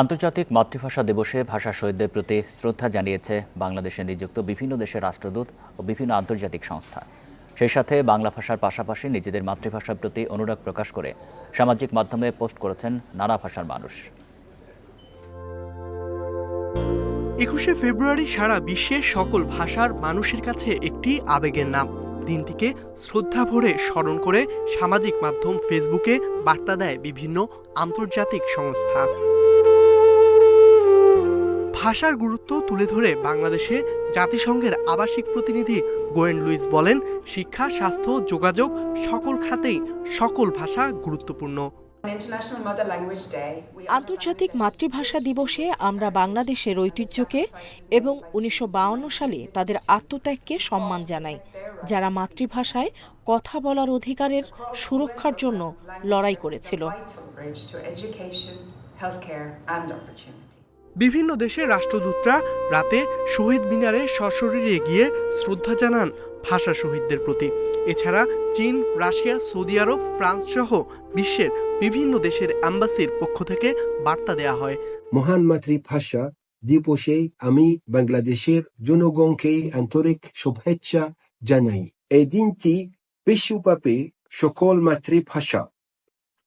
আন্তর্জাতিক মাতৃভাষা দিবসে ভাষা শহীদদের প্রতি শ্রদ্ধা জানিয়েছে বাংলাদেশে নিযুক্ত বিভিন্ন দেশের রাষ্ট্রদূত ও বিভিন্ন আন্তর্জাতিক সংস্থা। সেই সাথে বাংলা ভাষার পাশাপাশি নিজেদের মাতৃভাষার প্রতি অনুরাগ প্রকাশ করে সামাজিক মাধ্যমে পোস্ট করেছেন নানা ভাষার মানুষ। একুশে ফেব্রুয়ারি সারা বিশ্বের সকল ভাষার মানুষের কাছে একটি আবেগের নাম। দিনটিকে শ্রদ্ধা ভরে স্মরণ করে সামাজিক মাধ্যম ফেসবুকে বার্তা দেয় বিভিন্ন আন্তর্জাতিক সংস্থা। ভাষার গুরুত্ব তুলে ধরে বাংলাদেশে জাতিসংঘের আবাসিক প্রতিনিধি গোয়েন লুইস বলেন শিক্ষা স্বাস্থ্য যোগাযোগ সকল খাতেই সকল ভাষা গুরুত্বপূর্ণ। আন্তর্জাতিক মাতৃভাষা দিবসে আমরা বাংলাদেশের ঐতিহ্যকে এবং উনিশশো সালে তাদের আত্মত্যাগকে সম্মান জানাই যারা মাতৃভাষায় কথা বলার অধিকারের সুরক্ষার জন্য লড়াই করেছিল। বিভিন্ন দেশের রাষ্ট্রদূতরা রাতে শহীদ মিনারে সশরীরে গিয়ে শ্রদ্ধা জানান ভাষা শহীদদের প্রতি। এছাড়া চীন, রাশিয়া, সৌদি আরব, ফ্রান্স সহ বিশ্বের বিভিন্ন দেশের অ্যাম্বাসির পক্ষ থেকে বার্তা দেয়া হয়। মহান মাতৃভাষা, দিবসে আমি বাংলাদেশের জনগণকে আন্তরিক শুভেচ্ছা জানাই। এই দিনটি বিশ্বব্যাপী সকল মাতৃভাষা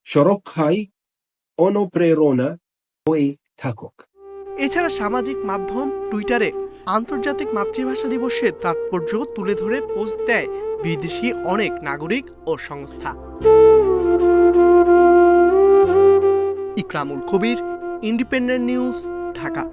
সুরক্ষায় অনুপ্রেরণা হয়ে থাকুক। এছাড়া সামাজিক মাধ্যম টুইটারে আন্তর্জাতিক মাতৃভাষা দিবসের তাৎপর্য তুলে ধরে পোস্ট দেয় বিদেশি অনেক নাগরিক ও সংস্থা। Ikramul Kabir, independent news, Dhaka.